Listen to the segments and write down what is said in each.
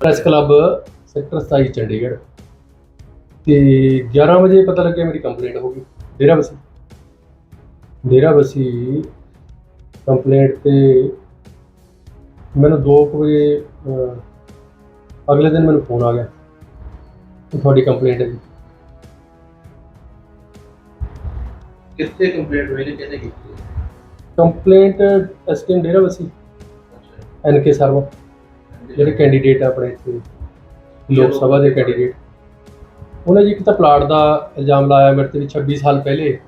Press club sector 27 Chandigarh. ਤੇ 11 ਵਜੇ ਪਤਾ ਲੱਗਿਆ ਮੇਰੀ ਕੰਪਲੇਂਟ ਹੋ ਗਈ। ਡੇਰਾ ਬਸੀ। ਡੇਰਾ ਬਸੀ ਕੰਪਲੇਂਟ ਤੇ ਮੈਨੂੰ 2 ਵਜੇ ਅਗਲੇ ਦਿਨ ਮੈਨੂੰ ਫੋਨ ਆ ਗਿਆ ਤੁਹਾਡੀ ਕੰਪਲੇਂਟ ਹੈ ਜੀ। ਕਿੱਥੇ ਕੰਪਲੇਂਟ ਹੋਈ ਨੇ ਕਿਹਨੇ ਕੀਤੀ? ਕੰਪਲੇਂਟ ਐਸਕੇਨ ਡੇਰਾ ਬਸੀ। ਐਨਕੇ ਸਰਮਾ ਜਿਹੜੇ ਕੈਂਡੀਡੇਟ ਆ ਆਪਣੇ ਇੱਥੇ ਲੋਕ ਸਭਾ ਦੇ ਕੈਂਡੀਡੇਟ ਉਹਨੇ ਜੀ ਇੱਕ ਤਾਂ ਪਲਾਟ ਦਾ ਇਲਜ਼ਾਮ ਲਾਇਆ ਮੇਰੇ ਤੇ ਵੀ 26 ਸਾਲ ਪਹਿਲੇ।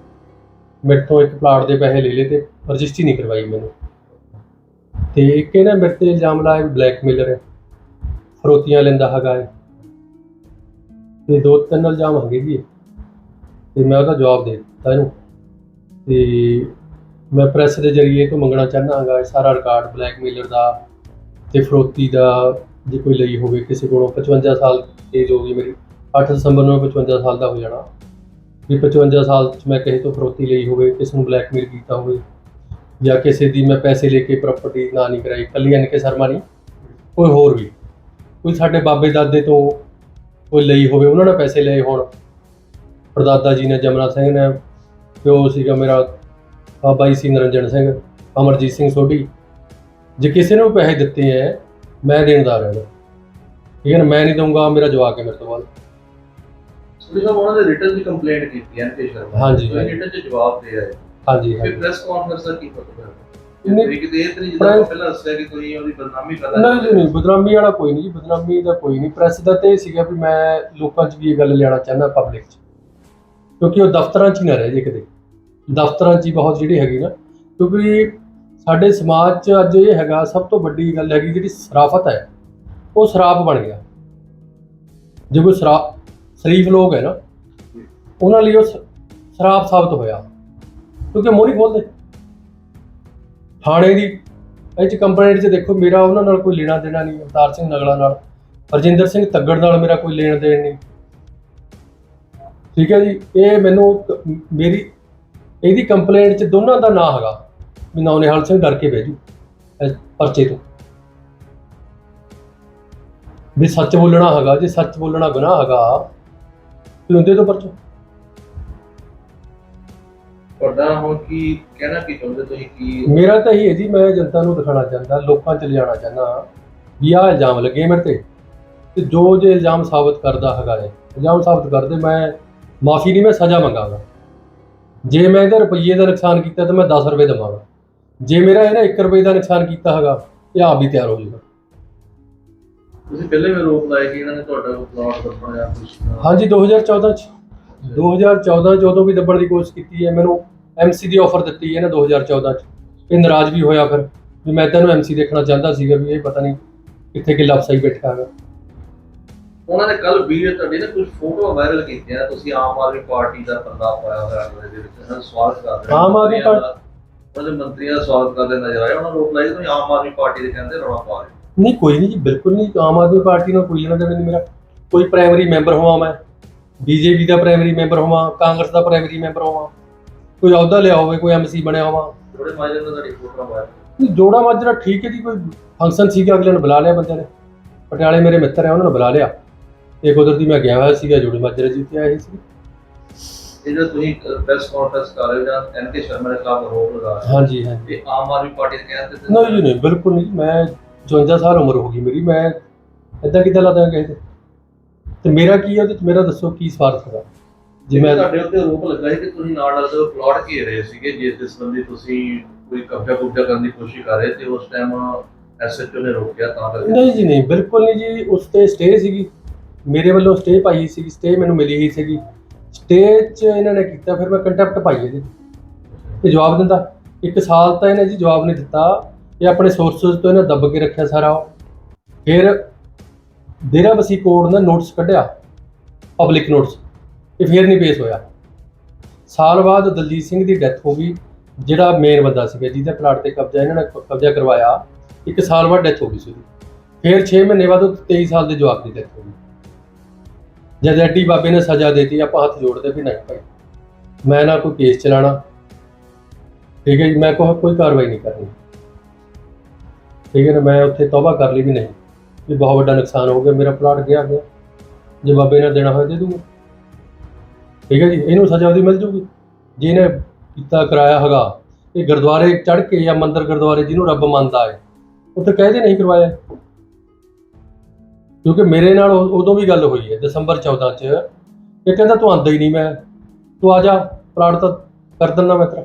ਮੇਰੇ ਤੋਂ ਇੱਕ ਪਲਾਟ ਦੇ ਪੈਸੇ ਲੈ ਲਏ ਤੇ ਰਜਿਸਟਰੀ ਨਹੀਂ ਕਰਵਾਈ ਮੈਨੂੰ। ਤੇ ਇੱਕ ਇਹਨਾਂ ਮੇਰੇ ਤੇ ਇਲਜ਼ਾਮ ਲਾਇਆ ਵੀ ਬਲੈਕਮੇਲਰ ਹੈ ਫਰੋਤੀਆਂ ਲੈਂਦਾ ਹੈਗਾ ਹੈ ਤੇ ਦੋ ਤਿੰਨ ਇਲਜ਼ਾਮ ਹੈਗੇ ਜੀ ਤੇ ਮੈਂ ਉਹਦਾ ਜਵਾਬ ਦੇ ਦਿੱਤਾ ਇਹਨੂੰ। ਤੇ ਮੈਂ ਪ੍ਰੈਸ ਦੇ ਜ਼ਰੀਏ ਤੋਂ ਮੰਗਣਾ ਚਾਹੁੰਦਾ ਹਾਂਗਾ ਸਾਰਾ ਰਿਕਾਰਡ ਬਲੈਕਮੇਲਰ ਦਾ ਤੇ ਫਰੋਤੀ ਦਾ ਜੇ ਕੋਈ ਲਈ ਹੋਵੇ ਕਿਸੇ ਕੋਲੋਂ 55 ਸਾਲ ਏਜ ਹੋ ਗਈ ਮੇਰੀ 8 ਦਸੰਬਰ ਨੂੰ ਮੈਂ 55 ਸਾਲ ਦਾ ਹੋ ਜਾਣਾ। ਵੀ 55 ਸਾਲ ਚ ਮੈਂ ਕਿਸੇ ਤੋਂ ਫਰੋਤੀ ਲਈ ਹੋਵੇ, ਕਿਸੇ ਨੂੰ ਬਲੈਕਮੇਲ ਕੀਤਾ ਹੋਵੇ ਜਾਂ ਕਿਸੇ ਦੀ ਮੈਂ ਪੈਸੇ ਲੈ ਕੇ ਪ੍ਰਾਪਰਟੀ ਨਾ ਨਹੀਂ ਕਰਾਈ ਕੱਲੀ ਐਨ ਕੇ ਸ਼ਰਮਾ ਨਹੀਂ, ਕੋਈ ਹੋਰ ਵੀ। ਕੋਈ ਸਾਡੇ ਬਾਬੇ ਦਾਦੇ ਤੋਂ ਕੋਈ ਲਈ ਹੋਵੇ, ਉਹਨਾਂ ਨੇ ਪੈਸੇ ਲਏ ਹੋਣ। ਪਰਦਾਦਾ ਜੀ ਨੇ, ਜਮਨਾ ਸਿੰਘ ਨੇ, ਪਿਓ ਸੀਗਾ ਮੇਰਾ, ਬਾਬਾ ਜੀ ਸੀ ਨਰਿੰਜਨ ਸਿੰਘ, ਅਮਰਜੀਤ ਸਿੰਘ ਸੋਢੀ। ਜੇ ਕਿਸੇ ਨੂੰ ਪੈਸੇ ਦਿੱਤੇ ਐ ਮੈਂ ਦੇਣਦਾਰ ਹਾਂ ਠੀਕ ਹੈ ਨਾ? ਮੈਂ ਨਹੀਂ ਦਊਂਗਾ ਮੇਰਾ ਜਵਾਕ ਹੈ ਮੇਰੇ ਤੋਂ ਬਾਅਦ ਸੁਣੀ ਸਾਹਿਬ ਉਹਨਾਂ ਦੇ ਰਿਟਰਨ ਦੀ ਕੰਪਲੇਂਟ ਕੀਤੀ ਹੈ ਕੇ ਸ਼ਰਮਾ। ਹਾਂਜੀ, ਤੁਸੀਂ ਹਾਂਜੀ। ਰਿਟਰਨ ਚ ਜਵਾਬ ਦੇ ਆਏ। ਹਾਂਜੀ ਫਿਰ ਹਾਂਜੀ। ਪ੍ਰੈਸ ਕਾਨਫਰੰਸ ਦਾ ਕੀ ਪਤਾ ਨਹੀਂ, ਫਿਰ ਇੱਕ ਦੇ ਇਹ ਤਾਂ ਨਹੀਂ ਜਿੱਦਾਂ press- ਆਪਾਂ ਪਹਿਲਾਂ ਦੱਸਿਆ ਕਿ ਤੁਸੀਂ ਉਹਦੀ ਬਦਨਾਮੀ ਕਰ ਨਹੀਂ ਜੀ ਨਹੀਂ ਬਦਨਾਮੀ ਵਾਲਾ ਕੋਈ ਨਹੀਂ ਜੀ ਬਦਨਾਮੀ ਦਾ ਕੋਈ ਨਹੀਂ। ਪ੍ਰੈਸ ਦਾ ਤੇ ਇਹ ਸੀਗਾ ਵੀ ਮੈਂ ਲੋਕਾਂ 'ਚ ਵੀ ਇਹ ਗੱਲ ਲਿਆਉਣਾ ਚਾਹੁੰਦਾ ਪਬਲਿਕ 'ਚ। ਕਿਉਂਕਿ ਉਹ ਦਫ਼ਤਰਾਂ 'ਚ ਹੀ ਨਾ ਰਹਿ ਜੇ ਕਿਤੇ। ਦਫ਼ਤਰਾਂ 'ਚ ਹੀ ਬਹੁਤ ਜਿਹੜੀ ਹੈਗੀ ਨਾ ਕਿਉਂਕਿ ਸਾਡੇ ਸਮਾਜ 'ਚ ਅੱਜ ਇਹ ਹੈਗਾ, ਸਭ ਤੋਂ ਵੱਡੀ ਗੱਲ ਹੈਗੀ ਜਿਹੜੀ ਸਰਾਫਤ ਹੈ, ਉਹ ਸ਼ਰਾਪ ਬਣ ਗਿਆ। ਜੇ ਕੋਈ ਸ਼ਰਾ, ਸ਼ਰੀਫ ਲੋਕ ਹੈ ਨਾ, ਉਹਨਾਂ ਲਈ ਉਹ ਸ- ਸ਼ਰਾਪ ਸਾਬਤ ਹੋਇਆ। ਕਿਉਂਕਿ ਮੋਰੀ ਖੋਲਦੇ। ਥਾਣੇ ਦੀ, ਇਹ ਚ ਕੰਪਲੇਂਟ 'ਚ ਦੇਖੋ, ਮੇਰਾ ਉਹਨਾਂ ਨਾਲ ਕੋਈ ਲੈਣਾ ਦੇਣਾ ਨਹੀਂ, ਅਵਤਾਰ ਸਿੰਘ ਨਗਲਾ ਨਾਲ। ਰਜਿੰਦਰ ਸਿੰਘ ਤੱਗੜ ਨਾਲ ਮੇਰਾ ਕੋਈ ਲੈਣ ਦੇਣ ਨਹੀਂ। ਠੀਕ ਹੈ ਜੀ, ਇਹ ਮੈਨੂੰ ਮੇਰੀ, ਇਹਦੀ ਕੰਪਲੇਂਟ 'ਚ ਦੋਨਾਂ ਦਾ ਨਾਂ ਹੈਗਾ। ਵੀ ਨੌਨਿਹਾਲ ਸਿੰਘ ਡਰ ਕੇ ਭੇਜੂ ਇਸ ਪਰਚੇ ਤੋਂ। ਵੀ ਸੱਚ ਬੋਲਣਾ ਹੈਗਾ ਜੇ ਸੱਚ ਬੋਲਣਾ ਗੁਨਾਹ ਹੈਗਾ ਤੇ ਉਹਦੇ ਤੋਂ ਪਰਚਾ। ਤੁਹਾਡਾ ਹੁਣ ਕੀ ਕਹਿਣਾ ਕੀ ਚਾਹੁੰਦੇ ਤੁਸੀਂ? ਕੀ ਮੇਰਾ ਤਾਂ ਇਹ ਹੈ ਜੀ ਮੈਂ ਜਨਤਾ ਨੂੰ ਦਿਖਾਣਾ ਚਾਹੁੰਦਾ ਲੋਕਾਂ 'ਚ ਲਿਜਾਣਾ ਚਾਹੁੰਦਾ ਵੀ ਆਹ ਇਲਜ਼ਾਮ ਲੱਗੇ ਮੇਰੇ ਤੇ। ਤੇ ਜੋ ਜੇ ਇਲਜ਼ਾਮ ਸਾਬਤ ਕਰਦਾ ਹੈਗਾ ਹੈ ਇਲਜ਼ਾਮ ਸਾਬਤ ਕਰਦੇ ਮੈਂ ਮਾਫੀ ਨਹੀਂ ਮੈਂ ਸਜ਼ਾ ਮੰਗਾਗਾ। ਜੇ ਮੈਂ ਇਹਦਾ ਰੁਪਈਏ ਦਾ ਨੁਕਸਾਨ ਕੀਤਾ ਤਾਂ ਮੈਂ 10 ਰੁਪਏ ਦੇਵਾਂਗਾ। ਜੇ ਮੇਰਾ ਇਹਨੇ 1 ਰੁਪਏ ਦਾ ਨੁਕਸਾਨ ਕੀਤਾ ਹੈਗਾ ਇਹ ਆਪ ਵੀ ਤਿਆਰ ਹੋ ਜਾਊਗਾ। ਤੁਸੀਂ ਪਹਿਲੇ ਵੀ ਰੋਪ ਲਾਇਆ ਕਿ ਇਹਨਾਂ ਨੇ ਤੁਹਾਡਾ ਪਲਾਟ ਦੱਸਣਾ ਜਾਂ ਕੁਝ ਹਾਂਜੀ 2014 ਚ। 2014 ਚ ਉਦੋਂ ਵੀ ਦੱਬਣ ਦੀ ਕੋਸ਼ਿਸ਼ ਕੀਤੀ ਹੈ ਮੈਨੂੰ ਐਮਸੀ ਦੀ ਆਫਰ ਦਿੱਤੀ ਹੈ ਨਾ 2014 ਚ। ਇਹ ਨਾਰਾਜ਼ ਵੀ ਹੋਇਆ ਫਿਰ ਵੀ ਮੈਂ ਤੈਨੂੰ ਐਮਸੀ ਦੇਖਣਾ ਚਾਹੁੰਦਾ ਸੀਗਾ ਵੀ ਇਹ ਪਤਾ ਨਹੀਂ ਕਿੱਥੇ ਕਿ ਲਫਸਾਈ ਬੈਠਾ ਹੈਗਾ। ਉਹਨਾਂ ਨੇ ਕੱਲ ਵੀਡੀਓ ਤੁਹਾਡੀ ਨਾ ਕੁਝ ਫੋਟੋ ਵਾਇਰਲ ਕੀਤੀਆਂ ਤੁਸੀਂ ਆਮ ਆਦਮੀ ਪਾਰਟੀ ਦਾ ਪਰਦਾ ਪਾਇਆ ਹੋਇਆ ਦੇ ਵਿੱਚ ਸਵਾਗਤ ਕਰਦੇ ਆਮ ਆਦਮੀ ਉਹਦੇ ਮੰਤਰੀਆਂ ਦਾ ਸਵਾਗਤ ਕਰਦੇ ਨਜ਼ਰ ਆਏ ਉਹਨਾਂ ਰੋਪ ਲਾਇਆ ਤੁਸੀਂ ਆਮ ਆਦਮੀ ਪਾਰਟੀ ਦੇ ਕਹਿੰਦੇ ਰੌਲਾ ਪਾ ਰਹੇ। ਨਹੀਂ ਕੋਈ ਨਹੀਂ ਜੀ ਬਿਲਕੁਲ ਨਹੀਂ। ਆਮ ਆਦਮੀ ਪਾਰਟੀ ਨਾਲ ਕੋਈ ਦੇਣਾ ਨਹੀਂ ਮੇਰਾ ਕੋਈ ਪ੍ਰਾਇਮਰੀ ਮੈਂਬਰ ਹੋਵਾਂ ਮੈਂ। ਬੀਜੇਪੀ ਦਾ ਪ੍ਰਾਇਮਰੀ ਮੈਂਬਰ ਹੋਵਾਂ ਕਾਂਗਰਸ ਦਾ ਪ੍ਰਾਇਮਰੀ ਮੈਂਬਰ ਹੋਵਾਂ। ਕੋਈ ਅਹੁਦਾ ਲਿਆ ਹੋਵੇ ਕੋਈ ਐਮਸੀ ਬਣਿਆ ਹੋਵਾਂ। ਥੋੜੇ ਮਾਜਨ ਦਾ ਤੁਹਾਡੀ ਫੋਟੋ ਨਹੀਂ, ਜੋੜਾ ਮਾਜਰਾ ਠੀਕ ਹੈ ਜੀ ਕੋਈ ਫੰਕਸ਼ਨ ਸੀਗਾ ਅਗਲੇ ਨੇ ਬੁਲਾ ਲਿਆ ਬੰਦੇ ਨੇ। ਪਟਿਆਲੇ ਮੇਰੇ ਮਿੱਤਰ ਹੈ ਉਹਨਾਂ ਨੇ ਬੁਲਾ ਲਿਆ। ਤੇ ਕੁਦਰਤੀ ਮੈਂ ਗਿਆ ਹੋਇਆ ਸੀਗਾ ਜੋੜੇ ਮਾਜਰਾ ਜੀ ਤੇ ਆਏ ਸੀ। ਇਹ ਜਿਹੜਾ ਤੁਸੀਂ ਪ੍ਰੈਸ ਕਾਨਫਰੰਸ ਕਰ ਰਹੇ ਹੋ ਜਾਂ ਐਨ ਕੇ ਸ਼ਰਮਾ ਦੇ ਖਿਲਾਫ ਆਰੋਪ ਲਗਾ ਰਹੇ ਹੋ ਹਾਂਜੀ ਹਾਂਜੀ। ਤੇ ਆਮ ਆਦਮੀ ਪਾਰਟੀ ਦੇ ਕਹਿੰਦੇ ਤੇ ਨਹੀਂ ਜੀ ਨਹੀਂ ਬਿਲਕੁਲ ਨਹੀਂ। ਮੈਂ 54 ਸਾਲ ਉਮਰ ਹੋ ਗਈ ਮੇਰੀ। ਮੈਂ ਇਦਾਂ ਕਿੱਦਾਂ ਲਾਦਾ ਕਿਸੇ ਤੇ? ਤੇ ਮੇਰਾ ਕੀ ਹੈ ਚ ਮੇਰਾ ਦੱਸੋ ਕੀ ਸਵਾਰਥ ਹੈਗਾ? ਜੇ ਮੈਂ ਤੁਹਾਡੇ ਉੱਤੇ ਆਰੋਪ ਲੱਗਾ ਸੀ ਕਿ ਤੁਸੀਂ ਨਾਲ ਲੱਗਦੇ ਪਲਾਟ ਘੇਰ ਰਹੇ ਸੀਗੇ ਜਿਸ ਦੇ ਸੰਬੰਧੀ ਤੁਸੀਂ ਕੋਈ ਕਬਜ਼ਾ ਕੁਬਜ਼ਾ ਕਰਨ ਦੀ ਕੋਸ਼ਿਸ਼ ਕਰ ਰਹੇ ਤੇ ਉਸ ਟਾਈਮ ਐਸਐਚਓ ਨੇ ਰੋਕਿਆ ਤਾਂ ਕਰਕੇ। ਨਹੀਂ ਜੀ ਨਹੀਂ ਬਿਲਕੁਲ ਨਹੀਂ ਜੀ। ਉਸ ਤੇ ਸਟੇ ਸੀਗੀ। ਮੇਰੇ ਵੱਲੋਂ ਸਟੇ ਪਾਈ ਸੀਗੀ। ਸਟੇ ਮੈਨੂੰ ਮਿਲੀ ਹੀ ਸੀਗੀ। ਸਟੇਜ 'ਚ ਇਹਨਾਂ ਨੇ ਕੀਤਾ, ਫਿਰ ਮੈਂ ਕੰਟੈਪਟ ਪਾਈ ਇਹਦੀ। ਇਹ ਜਵਾਬ ਦਿੰਦਾ, ਇੱਕ ਸਾਲ ਤਾਂ ਇਹਨੇ ਜੀ ਜਵਾਬ ਨਹੀਂ ਦਿੱਤਾ, ਇਹ ਆਪਣੇ ਸੋਰਸਸ ਤੋਂ ਇਹਨੇ ਦੱਬ ਕੇ ਰੱਖਿਆ ਸਾਰਾ ਫਿਰ ਡੇਰਾ ਬਸੀ ਕੋਰਟ ਨੇ ਨੋਟਿਸ ਕੱਢਿਆ ਪਬਲਿਕ ਨੋਟਿਸ ਇਹ ਫਿਰ ਨਹੀਂ ਪੇਸ਼ ਹੋਇਆ। ਸਾਲ ਬਾਅਦ ਦਲਜੀਤ ਸਿੰਘ ਦੀ ਡੈਥ ਹੋ ਗਈ, ਜਿਹੜਾ ਮੇਨ ਬੰਦਾ ਸੀਗਾ, ਜਿਹਦਾ ਪਲਾਟ ਤੇ ਕਬਜ਼ਾ ਇਹਨਾਂ ਨੇ ਕਬਜ਼ਾ ਕਰਵਾਇਆ, ਇੱਕ ਸਾਲ ਬਾਅਦ ਡੈਥ ਹੋ ਗਈ ਸੀ ਉਹਦੀ। ਫਿਰ 6 ਮਹੀਨੇ ਬਾਅਦ ਉਹ 23 ਸਾਲ ਦੇ ਜਵਾਕ ਦੀ ਡੈਥ ਹੋ ਗਈ। ਜਦ ਐਡੀ ਬਾਬੇ ਨੇ ਸਜ਼ਾ ਦੇਤੀ, ਆਪਾਂ ਹੱਥ ਜੋੜਦੇ ਵੀ ਨਹੀਂ ਭਾਈ। ਮੈਂ ਨਾ ਕੋਈ ਕੇਸ ਚਲਾਣਾ। ਠੀਕ ਹੈ ਜੀ, ਮੈਂ ਕੋਈ ਕੋਈ ਕਾਰਵਾਈ ਨਹੀਂ ਕਰਨੀ। ਠੀਕ ਹੈ ਨਾ, ਮੈਂ ਉੱਥੇ ਤੌਬਾ ਕਰ ਲਈ ਵੀ ਨਹੀਂ। ਵੀ ਬਹੁਤ ਵੱਡਾ ਨੁਕਸਾਨ ਹੋ ਗਿਆ, ਮੇਰਾ ਪਲਾਟ ਗਿਆ ਗਿਆ ਜੇ ਬਾਬੇ ਨੇ ਦੇਣਾ ਹੋਇਆ ਦੇ ਦੂੰਗਾ। ਠੀਕ ਹੈ ਜੀ, ਇਹਨੂੰ ਸਜ਼ਾ ਉਹਦੀ ਮਿਲ ਜੂਗੀ। ਜਿਹਨੇ ਕੀਤਾ, ਕਰਾਇਆ ਹੈਗਾ, ਇਹ ਗੁਰਦੁਆਰੇ ਚੜ੍ਹ ਕੇ ਜਾਂ ਮੰਦਰ ਗੁਰਦੁਆਰੇ ਜਿਹਨੂੰ ਰੱਬ ਮੰਨਦਾ ਹੈ, ਉੱਥੇ ਕਹਿੰਦੇ ਨਹੀਂ ਕਰਵਾਇਆ। ਕਿਉਂਕਿ ਮੇਰੇ ਨਾਲ ਉ- ਉਦੋਂ ਵੀ ਗੱਲ ਹੋਈ ਹੈ, ਦਸੰਬਰ 14 ਚ। ਇਹ ਕਹਿੰਦਾ, ਤੂੰ ਆਂਦਾ ਹੀ ਨਹੀਂ ਮੈਂ। ਤੂੰ ਆ ਜਾ, ਪਲਾਟ ਤਾਂ ਕਰ ਦਿੰਦਾ ਮੈਂ ਤੇਰਾ।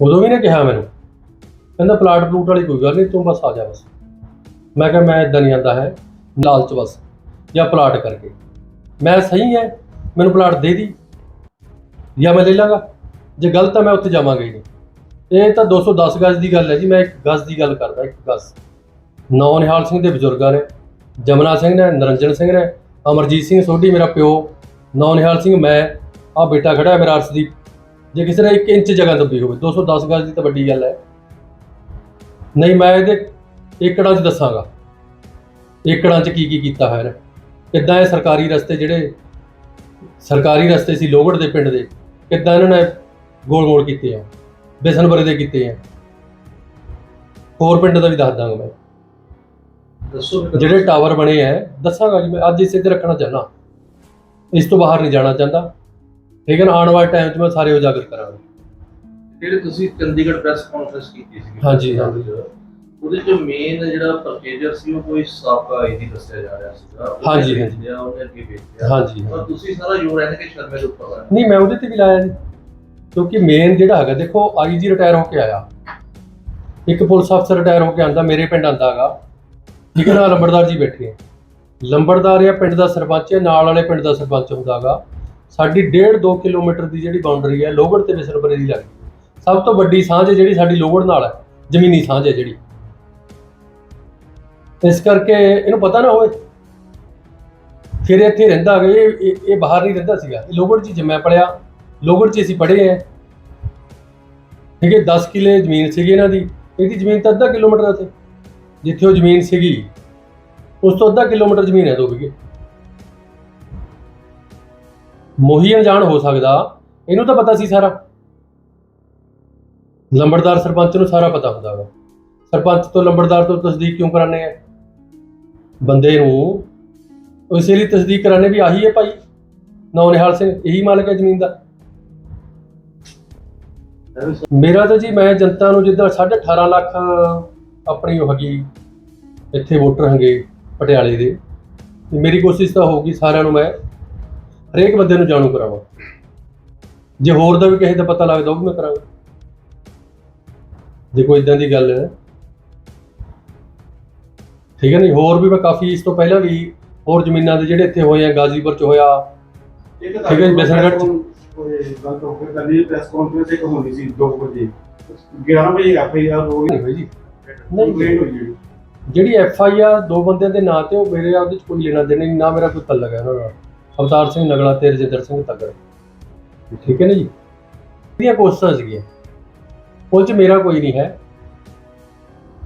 ਉਦੋਂ ਵੀ ਨੇ ਕਿਹਾ ਮੈਨੂੰ। ਕਹਿੰਦਾ, ਪਲਾਟ ਪਲੂਟ ਵਾਲੀ ਕੋਈ ਗੱਲ ਨਹੀਂ, ਤੂੰ ਬਸ ਆ ਜਾ ਬਸ। ਮੈਂ ਕਿਹਾ, ਮੈਂ ਇਦਾਂ ਨਹੀਂ ਆਂਦਾ ਹੈ, ਲਾਲਚ ਬਸ, ਜਾਂ ਪਲਾਟ ਕਰਕੇ। ਮੈਂ ਸਹੀ ਹੈ, ਮੈਨੂੰ ਪਲਾਟ ਦੇ ਦੀ, ਜਾਂ ਮੈਂ ਲੈ ਲਾਂਗਾ। ਜੇ ਗਲਤ ਹੈ, ਮੈਂ ਉੱਥੇ ਜਾਵਾਂਗਾ ਹੀ ਨਹੀਂ। ਇਹ ਤਾਂ 210 ਗਜ਼ ਦੀ ਗੱਲ ਹੈ ਜੀ, ਮੈਂ ਇੱਕ ਗਜ਼ ਦੀ ਗੱਲ ਕਰਦਾ, ਇੱਕ ਗਜ਼। ਨੌ ਨਿਹਾਲ ਸਿੰਘ ਦੇ ਬਜ਼ੁਰਗਾਂ ਨੇ, ਜਮਨਾ ਸਿੰਘ ਨੇ ਨਰਿੰਜਨ ਸਿੰਘ ਨੇ, ਅਮਰਜੀਤ ਸਿੰਘ ਸੋਢੀ ਮੇਰਾ ਪਿਓ ਨੌ ਨਿਹਾਲ ਸਿੰਘ ਮੈਂ ਆ ਬੇਟਾ ਖੜਾ ਹੈ ਮੇਰਾ ਅਰਸ਼ਦੀਪ। ਜੇ ਕਿਸੇ ਨੇ 1 ਇੰਚ ਜਗ੍ਹਾ ਦੱਬੀ ਹੋਵੇ 210 ਗਜ਼ ਦੀ ਤਾਂ ਵੱਡੀ ਗੱਲ ਹੈ। ਨਹੀਂ, ਮੈਂ ਇਹਦੇ ਏਕੜਾਂ 'ਚ ਦੱਸਾਂਗਾ। ਏਕੜਾਂ 'ਚ ਕੀ ਕੀ ਕੀਤਾ ਹੋਇਆ ਨੇ ਕਿੱਦਾਂ ਇਹ ਸਰਕਾਰੀ ਰਸਤੇ ਜਿਹੜੇ ਸਰਕਾਰੀ ਰਸਤੇ ਸੀ ਲੋਗੜ ਦੇ ਪਿੰਡ ਦੇ, ਕਿੱਦਾਂ ਇਹਨਾਂ ਨੇ ਗੋਲ ਗੋਲ ਕੀਤੇ ਆ ਬਿਸਨਬਰੇ ਦੇ ਕੀਤੇ ਆ। ਹੋਰ ਪਿੰਡ ਦਾ ਵੀ ਦੱਸ ਦਾਂਗਾ ਮੈਂ। ਦੱਸੋ ਫਿਰ। ਜਿਹੜੇ ਟਾਵਰ ਬਣੇ ਆ ਦੱਸਾਂਗਾ ਜੀ ਮੈਂ ਅੱਜ ਇਸੇ ਤੇ ਰੱਖਣਾ ਚਾਹੁੰਦਾ। ਇਸ ਤੋਂ ਬਾਹਰ ਨਹੀਂ ਜਾਣਾ ਚਾਹੁੰਦਾ। ਠੀਕ ਹੈ ਨਾ ਆਉਣ ਵਾਲੇ ਟਾਈਮ 'ਚ ਮੈਂ ਸਾਰੇ ਉਜਾਗਰ ਕਰਾਂਗਾ। ਜਿਹੜੇ ਤੁਸੀਂ ਚੰਡੀਗੜ੍ਹ ਪ੍ਰੈਸ ਕਾਨਫਰੰਸ ਕੀਤੀ ਸੀ ਹਾਂਜੀ, ਹਾਂਜੀ। ਉਹਦੇ ਚ ਮੇਨ ਜਿਹੜਾ ਪਰਚੇਜਰ ਸੀ ਉਹ ਕੋਈ ਸਾਬਕਾ ਆਈਡੀ ਦੱਸਿਆ ਜਾ ਰਿਹਾ ਸੀਗਾ। ਉਹਨੇ ਹਾਂਜੀ, ਹਾਂਜੀ। ਵੇਚਿਆ, ਉਹਨੇ ਅੱਗੇ ਵੇਚਿਆ ਹਾਂਜੀ ਪਰ ਤੁਸੀਂ ਸਾਰਾ ਜੋਰ ਹੈ ਕਿ ਸ਼ਰਮੇ ਦੇ ਉੱਪਰ ਲਾਇਆ। ਨਹੀਂ ਮੈਂ ਉਹਦੇ ਤੇ ਵੀ ਲਾਇਆ ਜੀ। ਕਿਉਂਕਿ ਮੇਨ ਜਿਹੜਾ ਹੈਗਾ ਦੇਖੋ ਆਈਜੀ ਰਿਟਾਇਰ ਹੋ ਕੇ ਆਇਆ। ਇੱਕ ਪੁਲਿਸ ਅਫਸਰ ਰਿਟਾਇਰ ਹੋ ਕੇ ਆਂਦਾ ਮੇਰੇ ਪਿੰਡ ਆਂਦਾ ਹੈਗਾ ਠੀਕ ਲੰਬੜਦਾਰ ਜੀ ਬੈਠੇ ਹੈ ਲੰਬੜਦਾਰ ਆ, ਪਿੰਡ ਦਾ ਸਰਪੰਚ ਹੈ ਨਾਲ ਵਾਲੇ ਪਿੰਡ ਦਾ ਸਰਪੰਚ ਹੁੰਦਾ ਹੈਗਾ ਸਾਡੀ 1.5 2 ਕਿਲੋਮੀਟਰ ਦੀ ਜਿਹੜੀ ਬਾਉਂਡਰੀ ਹੈ ਲੋਗੜ ਤੇ ਵਿਸਰਪਰੇ ਦੀ ਲੱਗਦੀ। ਸਭ ਤੋਂ ਵੱਡੀ ਸਾਂਝ ਜਿਹੜੀ ਸਾਡੀ ਲੋਗੜ ਨਾਲ ਹੈ ਜ਼ਮੀਨੀ ਸਾਂਝ ਹੈ ਜਿਹੜੀ। ਇਸ ਕਰਕੇ ਇਹਨੂੰ ਪਤਾ ਨਾ ਹੋਵੇ। ਫਿਰ ਇੱਥੇ ਰਹਿੰਦਾ ਹੈਗਾ ਇਹ, ਇਹ- ਬਾਹਰ ਨਹੀਂ ਰਹਿੰਦਾ ਸੀਗਾ। ਇਹ ਲੋਗੜ 'ਚ ਜੰਮਿਆ ਪਲਿਆ ਲੋਗੜ 'ਚ ਅਸੀਂ ਪੜ੍ਹੇ ਆ। ਠੀਕ ਹੈ 10 ਕਿੱਲੇ ਜ਼ਮੀਨ ਸੀਗੀ ਇਹਨਾਂ ਦੀ। ਇਹਦੀ ਜ਼ਮੀਨ ਤਾਂ ਅੱਧਾ ਕਿਲੋਮੀਟਰ ਹੈ ਉੱਥੇ। ਜਿੱਥੇ ਉਹ ਜ਼ਮੀਨ ਸੀਗੀ, ਉਸ ਤੋਂ ਅੱਧਾ ਕਿਲੋਮੀਟਰ ਜ਼ਮੀਨ ਹੈ ਦੋ ਵਿਗੇ ਮੋਹੀ ਅਣਜਾਣ ਹੋ ਸਕਦਾ, ਇਹਨੂੰ ਤਾਂ ਪਤਾ ਸੀ ਸਾਰਾ। ਲੰਬੜਦਾਰ ਸਰਪੰਚ ਨੂੰ ਸਾਰਾ ਪਤਾ ਹੁੰਦਾ ਵਾ। ਸਰਪੰਚ ਤੋਂ ਲੰਬੜਦਾਰ ਤੋਂ ਤਸਦੀਕ ਕਿਉਂ ਕਰਾਣੇ ਆ? ਬੰਦੇ ਨੂੰ ਇਸੇ ਲਈ ਤਸਦੀਕ ਕਰਾਣੇ ਵੀ ਆਹੀ ਹੈ ਭਾਈ। ਨੌ ਨਿਹਾਲ ਸਿੰਘ, ਇਹੀ ਮਾਲਕ ਹੈ ਜ਼ਮੀਨ ਦਾ। ਮੇਰਾ ਤਾਂ ਜੀ, ਮੈਂ ਜਨਤਾ ਨੂੰ ਜਿੱਦਾਂ 18.5 ਲੱਖ ਆਪਣੀ ਉਹ ਹੈਗੀ ਇੱਥੇ ਵੋਟਰ ਹੈਗੇ ਪਟਿਆਲੇ ਦੇ। ਤੇ ਮੇਰੀ ਕੋਸ਼ਿਸ਼ ਤਾਂ ਹੋਊਗੀ ਸਾਰਿਆਂ ਨੂੰ ਮੈਂ ਹਰੇਕ ਬੰਦੇ ਨੂੰ ਜਾਣੂ ਕਰਾਵਾਂ। ਜੇ ਹੋਰ ਦਾ ਵੀ ਕਿਸੇ ਦਾ ਪਤਾ ਲੱਗਦਾ ਉਹ ਵੀ ਮੈਂ ਕਰਾਂਗਾ। ਜੇ ਕੋਈ ਇਦਾਂ ਦੀ ਗੱਲ ਹੈ। ਠੀਕ ਹੈ ਨਹੀਂ ਹੋਰ ਵੀ ਮੈਂ ਕਾਫੀ ਇਸ ਤੋਂ ਪਹਿਲਾਂ ਵੀ ਹੋਰ ਜ਼ਮੀਨਾਂ ਦੇ ਜਿਹੜੇ ਇੱਥੇ ਹੋਏ ਆ ਗਾਜ਼ੀਪੁਰ ਚ ਹੋਇਆ। ਠੀਕ ਹੈ ਜੀ, ਬਿਸਨਗੜ੍ਹ ਚ। ਗੱਲ ਤੋਂ ਫਿਰ ਕੱਲੀ ਪ੍ਰੈਸ ਕਾਨਫਰੰਸ ਇੱਕ ਹੋਣੀ ਸੀ 2 ਵਜੇ। 11 ਵਜੇ ਐਫ ਆਈ ਆਰ ਹੋ ਨਹੀਂ ਹੋਈ ਜੀ ਗਈ ਕੰਪਲੇਂਟ ਹੋਈ ਜੀ ਜਿਹੜੀ ਐਫ ਆਈ ਆਰ ਦੋ ਬੰਦਿਆਂ ਦੇ ਨਾਂ ਤੇ ਉਹ ਮੇਰੇ ਆ ਉਹਦੇ ਚ ਕੋਈ ਲੈਣਾ ਦੇਣਾ ਨਹੀਂ ਨਾ ਮੇਰਾ ਕੋਈ ਤਲਕ ਹੈ ਉਹਨਾਂ ਨਾਲ ਅਵਤਾਰ ਸਿੰਘ ਨਗਲਾ ਤੇ ਰਜਿੰਦਰ ਸਿੰਘ ਤੱਗੜ ਠੀਕ ਹੈ ਨਾ ਜੀ ਇਹਦੀਆਂ ਕੋਸ਼ਿਸ਼ਾਂ ਸੀਗੀਆਂ ਉਹ ਚ ਮੇਰਾ ਕੋਈ ਨਹੀਂ ਹੈ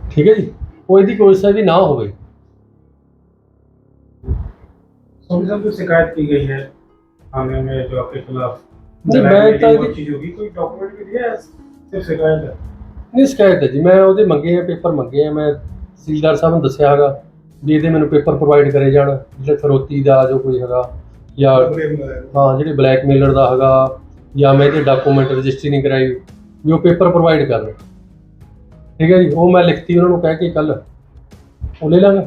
ਠੀਕ ਹੈ ਜੀ ਉਹ ਇਹਦੀ ਕੋਸ਼ਿਸ਼ ਹੈ ਵੀ ਨਾ ਹੋਵੇ संविधान को शिकायत की गई है थाने में जो आपके खिलाफ नहीं, मैं लड़ाई तो- बहुत चीज होगी कोई डॉक्यूमेंट भी दिया है सिर्फ शिकायत है ਨਹੀਂ, ਸ਼ਿਕਾਇਤ ਹੈ ਜੀ। ਮੈਂ ਉਹਦੇ ਮੰਗੇ ਆ, ਪੇਪਰ ਮੰਗੇ ਆ। ਮੈਂ ਤਹਿਸੀਲਦਾਰ ਸਾਹਿਬ ਨੂੰ ਦੱਸਿਆ ਹੈਗਾ ਵੀ ਇਹਦੇ ਮੈਨੂੰ ਪੇਪਰ ਪ੍ਰੋਵਾਈਡ ਕਰੇ ਜਾਣ, ਜਿਹੜੇ ਫਰੋਤੀ ਦਾ ਜੋ ਕੋਈ ਹੈਗਾ, ਜਾਂ ਹਾਂ, ਜਿਹੜੇ ਬਲੈਕਮੇਲਰ ਦਾ ਹੈਗਾ, ਜਾਂ ਮੈਂ ਇਹਦੇ ਡਾਕੂਮੈਂਟ ਰਜਿਸਟਰੀ ਨਹੀਂ ਕਰਾਈ, ਵੀ ਉਹ ਪੇਪਰ ਪ੍ਰੋਵਾਈਡ ਕਰਨ ਠੀਕ ਹੈ ਜੀ, ਉਹ ਮੈਂ ਲਿਖਤੀ, ਉਹਨਾਂ ਨੂੰ ਕਹਿ ਕੇ ਕੱਲ ਉਹ ਲੈ ਲਾਂਗੇ।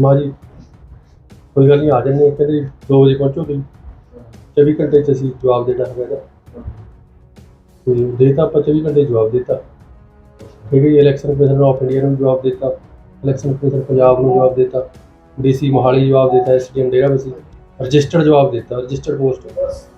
ਮਾਂ ਜੀ, ਕੋਈ ਗੱਲ ਨਹੀਂ, ਆ ਜੰਨੇ ਕਹਿੰਦੇ 2 ਵਜੇ ਪਹੁੰਚੋ ਤੁਸੀਂ। 24 ਘੰਟੇ ਚ ਅਸੀਂ ਜਵਾਬ ਦੇਣਾ ਹੈਗਾ ਇਹਦਾ। ਤੇ ਦੇਤਾ ਆਪਾਂ 24 ਘੰਟੇ ਜਵਾਬ ਦਿੱਤਾ। ਠੀਕ ਹੈ ਜੀ ਇਲੈਕਸ਼ਨ ਕਮਿਸ਼ਨ ਆਫ ਇੰਡੀਆ ਨੂੰ ਜਵਾਬ ਦਿੱਤਾ ਇਲੈਕਸ਼ਨ ਕਮਿਸ਼ਨ ਪੰਜਾਬ ਨੂੰ ਜਵਾਬ ਦਿੱਤਾ ਡੀਸੀ ਮੋਹਾਲੀ ਜਵਾਬ ਦਿੱਤਾ ਐਸਡੀਐਮ ਡੇਰਾ ਬਸੀ ਰਜਿਸਟਰਡ ਜਵਾਬ ਦਿੱਤਾ, ਰਜਿਸਟਰਡ ਪੋਸਟ।